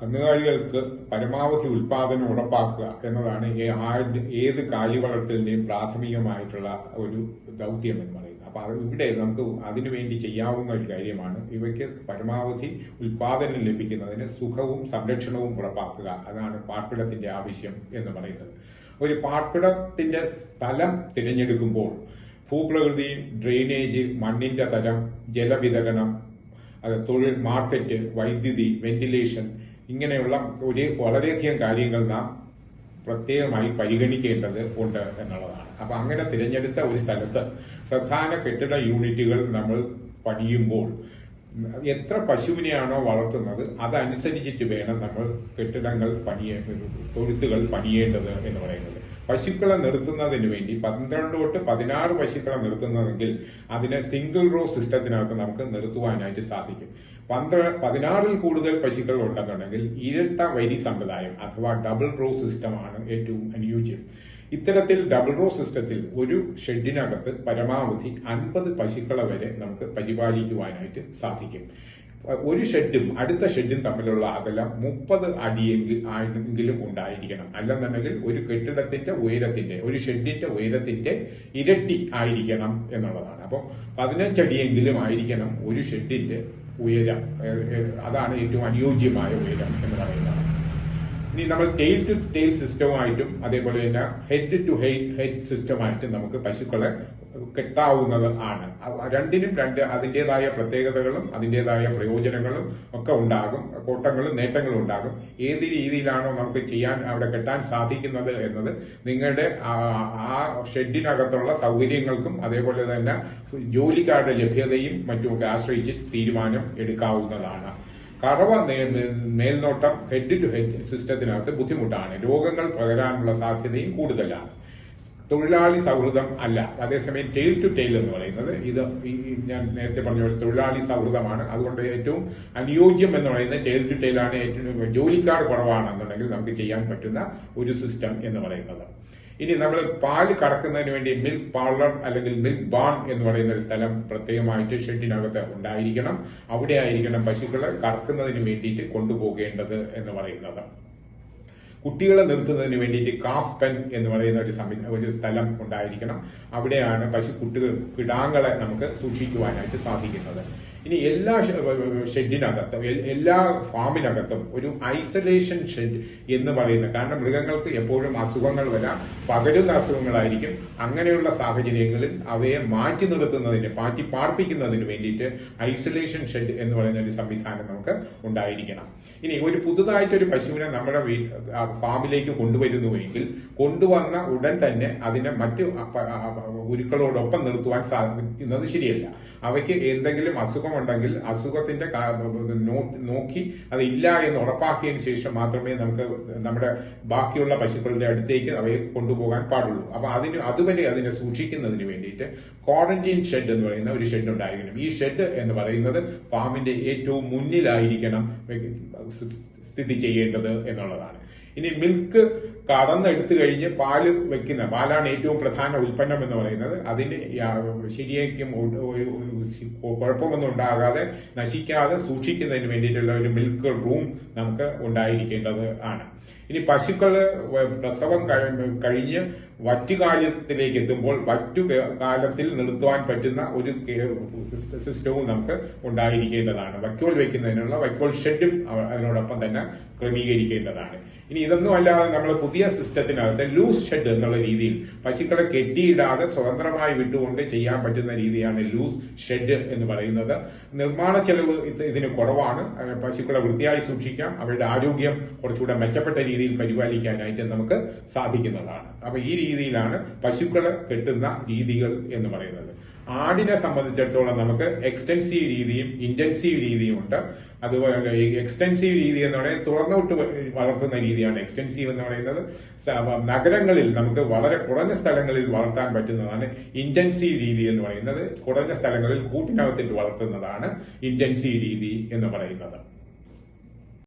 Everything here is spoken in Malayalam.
കന്നുകാലികൾക്ക് പരമാവധി ഉൽപാദനം ഉറപ്പാക്കുക എന്നതാണ് ഏത് കാലി വളർത്തലിന്റെയും പ്രാഥമികമായിട്ടുള്ള ഒരു ദൗത്യം എന്ന് പറയുന്നത്. അപ്പൊ ഇവിടെ നമുക്ക് അതിനുവേണ്ടി ചെയ്യാവുന്ന ഒരു കാര്യമാണ് ഇവയ്ക്ക് പരമാവധി ഉൽപാദനം ലഭിക്കുന്നതിന് സുഖവും സംരക്ഷണവും ഉറപ്പാക്കുക. അതാണ് പാർപ്പിടത്തിന്റെ ആവശ്യം എന്ന് പറയുന്നത്. ഒരു പാർപ്പിടത്തിന്റെ സ്ഥലം തിരഞ്ഞെടുക്കുമ്പോൾ ഭൂപ്രകൃതി ഡ്രെയിനേജ് മണ്ണിന്റെ തരം ജലവിതരണം അത് തൊഴിൽ മാർക്കറ്റ് വൈദ്യുതി വെന്റിലേഷൻ ഇങ്ങനെയുള്ള ഒരു വളരെയധികം കാര്യങ്ങൾ നാം പ്രത്യേകമായി പരിഗണിക്കേണ്ടത് ഉണ്ട് എന്നുള്ളതാണ്. അപ്പൊ അങ്ങനെ തിരഞ്ഞെടുത്ത ഒരു സ്ഥലത്ത് പ്രധാന കെട്ടിട യൂണിറ്റുകൾ നമ്മൾ പണിയുമ്പോൾ എത്ര പശുവിനെയാണോ വളർത്തുന്നത് അതനുസരിച്ചിട്ട് വേണം നമ്മൾ കെട്ടിടങ്ങൾ പണിയേ തൊഴുത്തുകൾ പണിയേണ്ടത് എന്ന് പറയുന്നത്. പശുക്കളെ നിർത്തുന്നതിന് വേണ്ടി പന്ത്രണ്ട് തൊട്ട് പതിനാറ് പശുക്കളെ നിർത്തുന്നതെങ്കിൽ അതിനെ സിംഗിൾ റോ സിസ്റ്റത്തിനകത്ത് നമുക്ക് നിർത്തുവാനായിട്ട് സാധിക്കും. പന്ത്രണ്ട് പതിനാറിൽ കൂടുതൽ പശുക്കൾ ഉണ്ടെന്നുണ്ടെങ്കിൽ ഇരട്ട വരി സമ്പ്രദായം അഥവാ ഡബിൾ റോ സിസ്റ്റമാണ് ഏറ്റവും അനുയോജ്യം. ഇത്തരത്തിൽ ഡബിൾ റോ സിസ്റ്റത്തിൽ ഒരു ഷെഡിനകത്ത് പരമാവധി അൻപത് പശുക്കളെ വരെ നമുക്ക് പരിപാലിക്കുവാനായിട്ട് സാധിക്കും. ഒരു ഷെഡും അടുത്ത ഷെഡും തമ്മിലുള്ള അകലം മുപ്പത് അടിയെങ്കിൽ ആണെങ്കിലും ഉണ്ടായിരിക്കണം. അല്ലെന്നുണ്ടെങ്കിൽ ഒരു കെട്ടിടത്തിന്റെ ഉയരത്തിന്റെ ഒരു ഷെഡിന്റെ ഉയരത്തിന്റെ ഇരട്ടി ആയിരിക്കണം എന്നുള്ളതാണ്. അപ്പോൾ പതിനഞ്ചടിയെങ്കിലും ആയിരിക്കണം ഒരു ഷെഡിന്റെ ഉയരം. അതാണ് ഏറ്റവും അനുയോജ്യമായ ഉയരം എന്ന് പറയുന്നത്. ഇനി നമ്മൾ ടെയിൽ ടു ടെയിൽ സിസ്റ്റമായിട്ടും അതേപോലെ തന്നെ ഹെഡ് ടു ഹെഡ് ഹെഡ് സിസ്റ്റമായിട്ടും നമുക്ക് പശുക്കളെ കെട്ടാവുന്നത് ആണ്. രണ്ടിനും രണ്ട് അതിന്റെതായ പ്രത്യേകതകളും അതിന്റെതായ പ്രയോജനങ്ങളും ഒക്കെ ഉണ്ടാകും. കോട്ടങ്ങളും നേട്ടങ്ങളും ഉണ്ടാകും. ഏത് രീതിയിലാണോ നമുക്ക് ചെയ്യാൻ അവിടെ കിട്ടാൻ സാധിക്കുന്നത് എന്നത് നിങ്ങളുടെ ആ- ഷെഡിനകത്തുള്ള സൗകര്യങ്ങൾക്കും അതേപോലെ തന്നെ ജോലിക്കാരുടെ ലഭ്യതയും മറ്റുമൊക്കെ ആശ്രയിച്ച് തീരുമാനം എടുക്കാവുന്നതാണ്. നേ- മേൽനോട്ടം ഹെഡ് ടു ഹെഡ് സിസ്റ്റത്തിനകത്ത് ബുദ്ധിമുട്ടാണ്. രോഗങ്ങൾ പകരാനുള്ള സാധ്യതയും കൂടുതലാണ്. തൊഴിലാളി സൗഹൃദം അല്ല. അതേസമയം ടെയിൽ ടു ടെയിൽ എന്ന് പറയുന്നത് ഇത് ഈ ഞാൻ നേരത്തെ പറഞ്ഞ പോലെ തൊഴിലാളി സൗഹൃദമാണ്. അതുകൊണ്ട് ഏറ്റവും അനുയോജ്യം എന്ന് പറയുന്നത് ടെയിൽ ടു ടെയിൽ ആണ്. ഏറ്റവും ജോലിക്കാർ കുറവാണെന്നുണ്ടെങ്കിൽ നമുക്ക് ചെയ്യാൻ പറ്റുന്ന ഒരു സിസ്റ്റം എന്ന് പറയുന്നത്. ഇനി നമ്മൾ പാൽ കറക്കുന്നതിന് വേണ്ടി മിൽക്ക് പാർലർ അല്ലെങ്കിൽ മിൽക്ക് ബാൺ എന്ന് പറയുന്ന ഒരു സ്ഥലം പ്രത്യേകമായിട്ട് ഷെഡിനകത്ത് ഉണ്ടായിരിക്കണം. അവിടെ ആയിരിക്കണം പശുക്കളെ കറക്കുന്നതിന് വേണ്ടിയിട്ട് കൊണ്ടുപോകേണ്ടത് എന്ന് പറയുന്നത്. കുട്ടികളെ നിർത്തുന്നതിന് വേണ്ടിയിട്ട് കാഫ് പെൻ എന്ന് പറയുന്ന ഒരു ഒരു സ്ഥലം ഉണ്ടായിരിക്കണം. അവിടെയാണ് പശു കുട്ടികൾ കിടാങ്ങളെ നമുക്ക് സൂക്ഷിക്കുവാനായിട്ട് സാധിക്കുന്നത്. ഇനി എല്ലാ ഷെഡിനകത്തും എല്ലാ ഫാമിനകത്തും ഒരു ഐസൊലേഷൻ ഷെഡ് എന്ന് പറയുന്നത് കാരണം മൃഗങ്ങൾക്ക് എപ്പോഴും അസുഖങ്ങൾ വരാം പകരുന്ന അസുഖങ്ങളായിരിക്കും. അങ്ങനെയുള്ള സാഹചര്യങ്ങളിൽ അവയെ മാറ്റി നിർത്തുന്നതിന് മാറ്റി പാർപ്പിക്കുന്നതിന് വേണ്ടിയിട്ട് ഐസൊലേഷൻ ഷെഡ് എന്ന് പറയുന്ന ഒരു സംവിധാനം നമുക്ക് ഉണ്ടായിരിക്കണം. ഇനി ഒരു പുതുതായിട്ട് ഒരു പശുവിനെ നമ്മുടെ ഫാമിലേക്ക് കൊണ്ടുവരുന്നുവെങ്കിൽ കൊണ്ടുവന്ന ഉടൻ തന്നെ അതിനെ മറ്റു ഗുരുക്കളോടൊപ്പം നിർത്തുവാൻ സാധിക്കുന്നത് ശരിയല്ല. അവയ്ക്ക് എന്തെങ്കിലും അസുഖമുണ്ടെങ്കിൽ അസുഖത്തിന്റെ നോക്കി അത് ഇല്ല എന്ന് ഉറപ്പാക്കിയതിന് ശേഷം മാത്രമേ നമുക്ക് നമ്മുടെ ബാക്കിയുള്ള പശുക്കളുടെ അടുത്തേക്ക് അവയെ കൊണ്ടുപോകാൻ പാടുള്ളൂ. അപ്പൊ അതിന് അതുവരെ അതിനെ സൂക്ഷിക്കുന്നതിന് വേണ്ടിയിട്ട് ക്വാറന്റീൻ ഷെഡ് എന്ന് പറയുന്ന ഒരു ഷെഡ് ഉണ്ടായിരിക്കണം. ഈ ഷെഡ് എന്ന് പറയുന്നത് ഫാമിന്റെ ഏറ്റവും മുന്നിലായിരിക്കണം സ്ഥിതി ചെയ്യേണ്ടത് എന്നുള്ളതാണ്. ഇനി മിൽക്ക് കടന്നെടുത്തു കഴിഞ്ഞ് പാൽ വെക്കുന്ന പാലാണ് ഏറ്റവും പ്രധാന ഉൽപ്പന്നം എന്ന് പറയുന്നത് അതിന് ശരിയാക്കും കുഴപ്പമൊന്നും ഉണ്ടാകാതെ നശിക്കാതെ സൂക്ഷിക്കുന്നതിന് വേണ്ടിയിട്ടുള്ള ഒരു മിൽക്ക് റൂം നമുക്ക് ഉണ്ടായിരിക്കേണ്ടത് ആണ്. ഇനി പശുക്കൾ പ്രസവം കഴി- കഴിഞ്ഞ് വറ്റുകാലത്തിലേക്ക് എത്തുമ്പോൾ വറ്റു കാലത്തിൽ നിർത്തുവാൻ പറ്റുന്ന ഒരു സിസ്റ്റവും നമുക്ക് ഉണ്ടായിരിക്കേണ്ടതാണ്. വൈക്കോൽ വെക്കുന്നതിനുള്ള വൈക്കോൽ ഷെഡും അതിനോടൊപ്പം തന്നെ ക്രമീകരിക്കേണ്ടതാണ്. ഇനി ഇതൊന്നും അല്ലാതെ നമ്മൾ പുതിയ സിസ്റ്റത്തിനകത്ത് ലൂസ് ഷെഡ് എന്നുള്ള രീതിയിൽ പശുക്കളെ കെട്ടിയിടാതെ സ്വതന്ത്രമായി വിട്ടുകൊണ്ട് ചെയ്യാൻ പറ്റുന്ന രീതിയാണ് ലൂസ് ഷെഡ് എന്ന് പറയുന്നത്. നിർമ്മാണ ചെലവ് ഇത് ഇതിന് കുറവാണ്. പശുക്കളെ വൃത്തിയായി സൂക്ഷിക്കാം. അവരുടെ ആരോഗ്യം കുറച്ചുകൂടെ മെച്ചപ്പെട്ട രീതിയിൽ പരിപാലിക്കാനായിട്ട് നമുക്ക് സാധിക്കുന്നതാണ്. അപ്പൊ ഈ രീതിയിലാണ് പശുക്കളെ കെട്ടുന്ന രീതികൾ എന്ന് പറയുന്നത്. ആടിനെ സംബന്ധിച്ചിടത്തോളം നമുക്ക് എക്സ്റ്റൻസീവ് രീതിയും ഇന്റൻസീവ് രീതിയും ഉണ്ട്. അതുപോലെ എക്സ്റ്റൻസീവ് രീതി എന്ന് പറയുന്നത് തുറന്നുവിട്ട് വളർത്തുന്ന രീതിയാണ്. എക്സ്റ്റൻസീവ് എന്ന് പറയുന്നത് നഗരങ്ങളിൽ നമുക്ക് വളരെ കുറഞ്ഞ സ്ഥലങ്ങളിൽ വളർത്താൻ പറ്റുന്നതാണ് ഇന്റൻസീവ് രീതി എന്ന് പറയുന്നത്. കുറഞ്ഞ സ്ഥലങ്ങളിൽ കൂട്ടിനകത്തിട്ട് വളർത്തുന്നതാണ് ഇന്റൻസീവ് രീതി എന്ന് പറയുന്നത്.